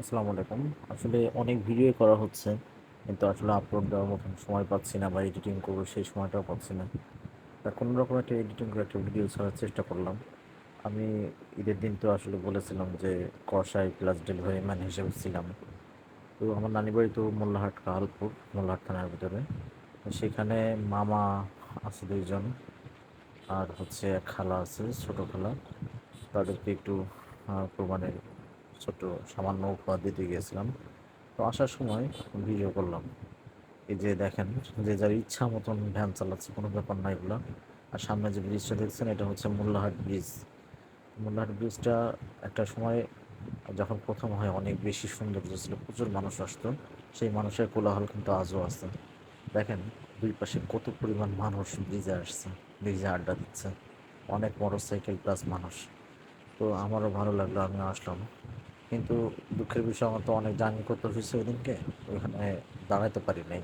আসসালামু আলাইকুম। আসলে অনেক ভিডিও করা হচ্ছে, কিন্তু আসলে আপলোড দেওয়ার মতন সময় পাচ্ছি না বা এডিটিং করব সেই সময়টাও পাচ্ছি না। তা কোনো রকম একটা এডিটিং করে একটা ভিডিও ছাড়ার চেষ্টা করলাম। আমি ঈদের দিন তো আসলে বলেছিলাম যে কষাই প্লাস ডেলিভারি ম্যান হিসেবে ছিলাম। তো আমার নানি বাড়ি তো মোল্লাহাট কাহালপুর মোল্লাহাট থানার ভিতরে। সেখানে মামা আছে দুইজন, আর হচ্ছে খালা আছে, ছোটো খালা। তাদেরকে একটু কোরবানির ছোট সামান্য উপহার দিতে গিয়েছিলাম। তো আসার সময় ভিডিও করলাম। এই যে দেখেন, যে যার ইচ্ছা মতন ভ্যান চালাচ্ছে, কোনো ব্যাপার না এগুলো। আর সামনে যে ব্রিজটা দেখছেন, এটা হচ্ছে মোল্লাহাট ব্রিজ মোল্লাহাট ব্রিজটা একটা সময় যখন প্রথম হয়, অনেক বেশি সৌন্দর্য ছিল, প্রচুর মানুষ আসতো। সেই মানুষের কোলাহল কিন্তু আজও আছে। দেখেন, দুই পাশে কত পরিমাণ মানুষ ব্রিজে আসছে ব্রিজে আড্ডা দিচ্ছে। অনেক মোটর সাইকেল প্লাস মানুষ। তো আমারও ভালো লাগল, আমিও আসলাম। কিন্তু দুঃখের বিষয়, আমার তো অনেক জার্নি করতে হয়েছে ওই দিনকে ওইখানে দাঁড়াতে পারি নাই।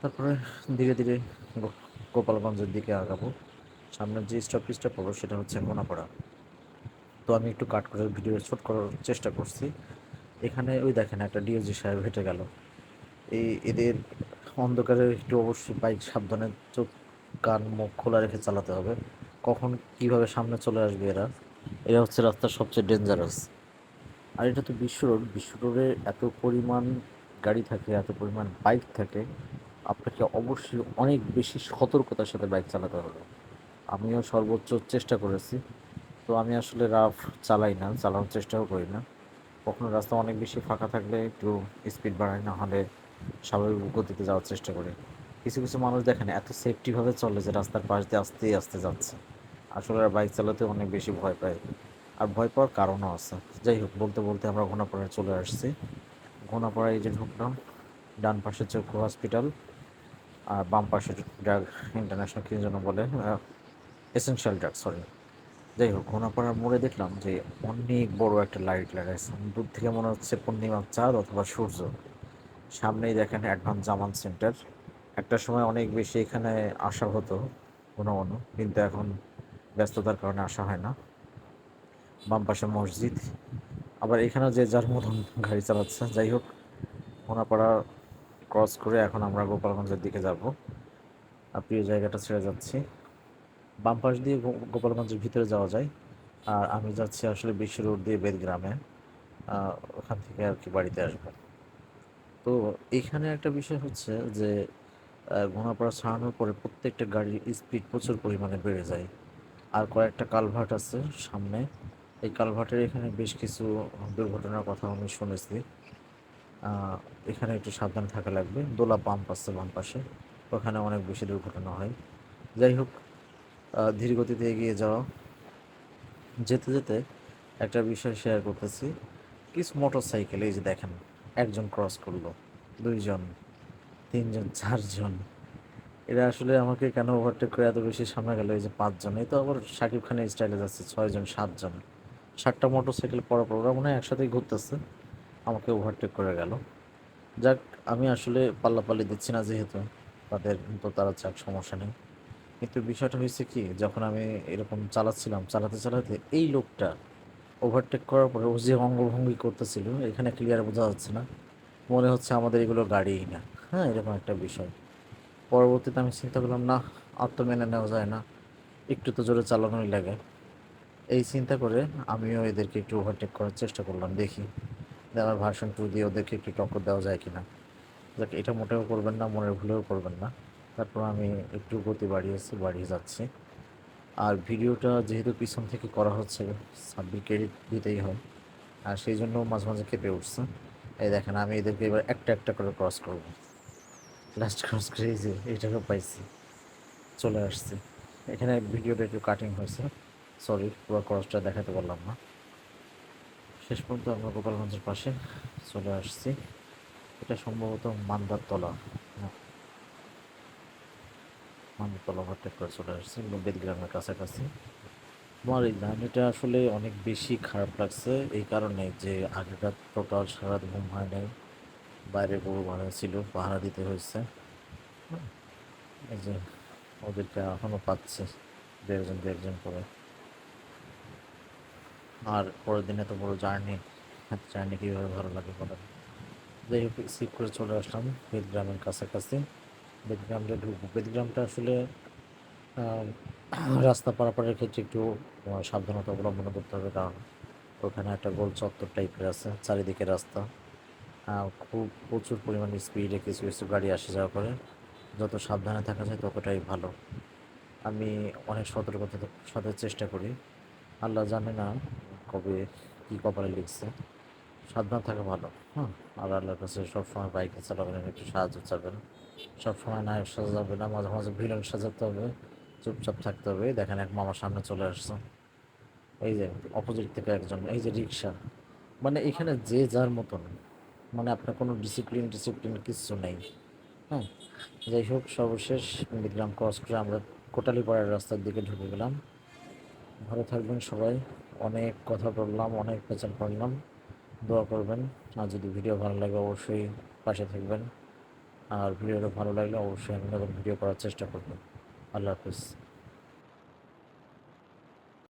তারপরে ধীরে ধীরে গোপালগঞ্জের দিকে আগাবো। সামনের যে স্টপেজটা পড়ো সেটা হচ্ছে কোনাপাড়া তো আমি একটু কাট করে ভিডিও শ্যুট করার চেষ্টা করছি। এখানে ওই দেখেন একটা ডিওজি সাহেব হেঁটে গেল। এই এদের অন্ধকারে একটু অবশ্যই বাইক সাবধানে চোখ, কান, মুখ খোলা রেখে চালাতে হবে। কখন কীভাবে সামনে চলে আসবে এরা? এরা হচ্ছে রাস্তার সবচেয়ে ডেঞ্জারাস আর এটা তো বিশ্ব রোড, বিশ্ব রোডে এত পরিমাণ গাড়ি থাকে, এত পরিমাণ বাইক থাকে, আপনাকে অবশ্যই অনেক বেশি সতর্কতার সাথে বাইক চালাতে হবে। আমিও সর্বোচ্চ চেষ্টা করেছি। তো আমি আসলে রাফ চালাই না, চালানোর চেষ্টাও করি না। কখনো রাস্তা অনেক বেশি ফাঁকা থাকলে একটু স্পিড বাড়াই, না হলে স্বাভাবিক গতিতে যাওয়ার চেষ্টা করি। কিছু কিছু মানুষ দেখেন এত সেফটিভাবে চলে যে রাস্তার পাশ দিয়ে আস্তে আস্তে যাচ্ছে। আসলে বাইক চালাতে অনেক বেশি ভয় পায়। আর ভয় পাওয়ার কারণও আছে। যাই হোক, বলতে বলতে আমরা ঘোনাপাড়ায় চলে আসছি। ঘোনাপাড়ায় যে ঢুকলাম, ডান পাশে চক্ষু হসপিটাল আর বাম পাশে ড্রাগ ইন্টারন্যাশনাল কি যেন বলে এসেনশিয়াল ড্রাগ সরি যাই হোক, ঘোনাপাড়ার মোড়ে দেখলাম যে অনেক বড় একটা লাইট লাগাইছে। দূর থেকে মনে হচ্ছে পূর্ণিমার চাঁদ অথবা সূর্য। সামনেই দেখেন অ্যাডভান্স জামান সেন্টার। একটা সময় অনেক বেশি এখানে আসা হতো, কোনো কোনো, কিন্তু এখন ব্যস্ততার কারণে আসা হয় না। বাম পাশে মসজিদ। আবার এখানেও যে যার মতন গাড়ি চালাচ্ছে, যাই হোক, মোনাপাড়া ক্রস করে এখন আমরা গোপালগঞ্জের দিকে যাব। আর প্রিয় জায়গাটা ছেড়ে যাচ্ছি। বাম পাশ দিয়ে গোপালগঞ্জের ভিতরে যাওয়া যায়। আর আমি যাচ্ছি আসলে বিশ্ব রোড দিয়ে বেদগ্রামে। ওখান থেকে আর কি বাড়িতে আসব। তো এখানে একটা বিষয় হচ্ছে যে ঘোড়াপাড়া ছাড়ানোর পরে প্রত্যেকটা গাড়ির স্পিড প্রচুর পরিমাণে বেড়ে যায়। আর কয়েকটা কালভার্ট আছে সামনে। এই কালভার্টের এখানে বেশ কিছু দুর্ঘটনার কথা আমি শুনেছি। এখানে একটু সাবধান থাকা লাগবে। দোলা পাম্প আছে বাম পাশে। ওখানে অনেক বেশি দুর্ঘটনা হয়। যাই হোক ধীর গতিতে এগিয়ে যাওয়া। যেতে যেতে একটা বিষয় শেয়ার করতেছি। কিছু মোটর সাইকেল এই যে দেখেন, একজন ক্রস করল, দুইজন, তিনজন, চারজন। এরা আসলে আমাকে কেন ওভারটেক করে এত বেশি সামনে গেল? এই যে পাঁচজন, এই তো আবার শাকিব খানের স্টাইলে যাচ্ছে, ছয়জন, সাতজন। সাতটা মোটর সাইকেল পরে ওরা মনে হয় একসাথেই ঘুরতেছে। আমাকে ওভারটেক করে গেল। যাক, আমি আসলে পাল্লাপাল্লি দিচ্ছি না যেহেতু। তাদের তো তারা চাক, সমস্যা নেই। কিন্তু বিষয়টা হয়েছে কি, যখন আমি এরকম চালাচ্ছিলাম, চালাতে চালাতে এই লোকটা ওভারটেক করার পরে ও যে অঙ্গভঙ্গি করতেছিল, এখানে ক্লিয়ার বোঝা যাচ্ছে না। মনে হচ্ছে আমাদের এগুলো গাড়িই না। হ্যাঁ এরকম একটা বিষয়। পরবর্তীতে আমি চিন্তা করলাম না তো মেনে নেওয়া যায় না। একটু তো জোরে চালানোই লাগে। এই চিন্তা করে আমিও এদেরকে একটু ওভারটেক করার চেষ্টা করলাম, দেখি আমার ভার্সন টু দিয়ে ওদেরকে একটু টক্কর দেওয়া যায় কিনা। দেখ এটা মোটেও করবেন না, মনের ভুলেও করবেন না। তারপর আমি একটু গতি বাড়িয়েছি বাড়িয়ে যাচ্ছি। আর ভিডিওটা যেহেতু পিছন থেকে করা হচ্ছে সাব্বির ক্রেডিট দিতেই হয়। আর সেই জন্য মাঝে মাঝে কেঁপে উঠছে। এই দেখেন, আমি এদেরকে এবার একটা একটা করে ক্রস করব। লাস্ট ক্রস করে যে এইটাকে পাইছি। চলে আসছে। এখানে ভিডিওটা একটু কাটিং হয়েছে। সরি পুরো ক্রসটা দেখাতে পারলাম না। শেষ পর্যন্ত আমরা গোপালগঞ্জের পাশে চলে আসছি। এটা সম্ভবত মান্দার তলা হ্যাঁ, মান্দার তলা ওভারটেক করে চলে আসছি বেদগ্রামের কাছাকাছি। আমার এই জার্নিটা আসলে অনেক বেশি খারাপ লাগছে এই কারণে যে আগেকার টোটাল সারা ঘুম হয় নাই বাইরে গরু ভাড়া ছিল পাহারা দিতে হয়েছে। এই যে ওদেরকে এখনও পাচ্ছে দু একজন দু একজন করে। আর পরের দিনে তো বড় জার্নি দেখাতে চায় না কীভাবে ভালো লাগে বলেন? যাই হোক স্কিপ করে চলে আসলাম বেদগ্রামের কাছাকাছি। বেদগ্রামটা ঢুকবো। বেদগ্রামটা আসলে রাস্তা পারাপারের ক্ষেত্রে একটু সাবধানতা অবলম্বন করতে হবে কারণ ওখানে একটা গোল চত্বর টাইপের আছে, চারিদিকে রাস্তা। খুব প্রচুর পরিমাণে স্পিডে কিছু কিছু গাড়ি আসে যাওয়া করে যত সাবধানে থাকা যায় ততটাই ভালো। আমি অনেক সতর্কতার সাথে চেষ্টা করি। আল্লাহ জানে না কবে কী কপালে লিখছে? সাবধান থাকা ভালো হ্যাঁ আর আল্লাহর কাছে সবসময় বাইকে চালাবেন একটু সাহায্য চাবেন। সবসময় নায়ক সাজাবে না, মাঝে মাঝে ভিলেন সাজাতে হবে, চুপচাপ থাকতে হবে। দেখেন এক মামার সামনে চলে আসছে। এই যে অপোজিট থেকে একজন, এই যে রিক্সা মানে এখানে যে যার মতন মানে আপনার কোনো ডিসিপ্লিন ডিসিপ্লিন কিচ্ছু নেই হ্যাঁ যাই হোক, সর্বশেষ মিডগ্রাম ক্রস করে আমরা কোটালীপাড়ার রাস্তার দিকে ঢুকে গেলাম। ভালো থাকবেন সবাই। অনেক কথা বললাম, অনেক প্রচার করলাম। দোয়া করবেন, আর যদি ভিডিও ভালো লাগে অবশ্যই পাশে থাকবেন। আর ভিডিওটা ভালো লাগলে অবশ্যই আমি নতুন ভিডিও করার চেষ্টা করবেন আল্লাহ হাফিজ।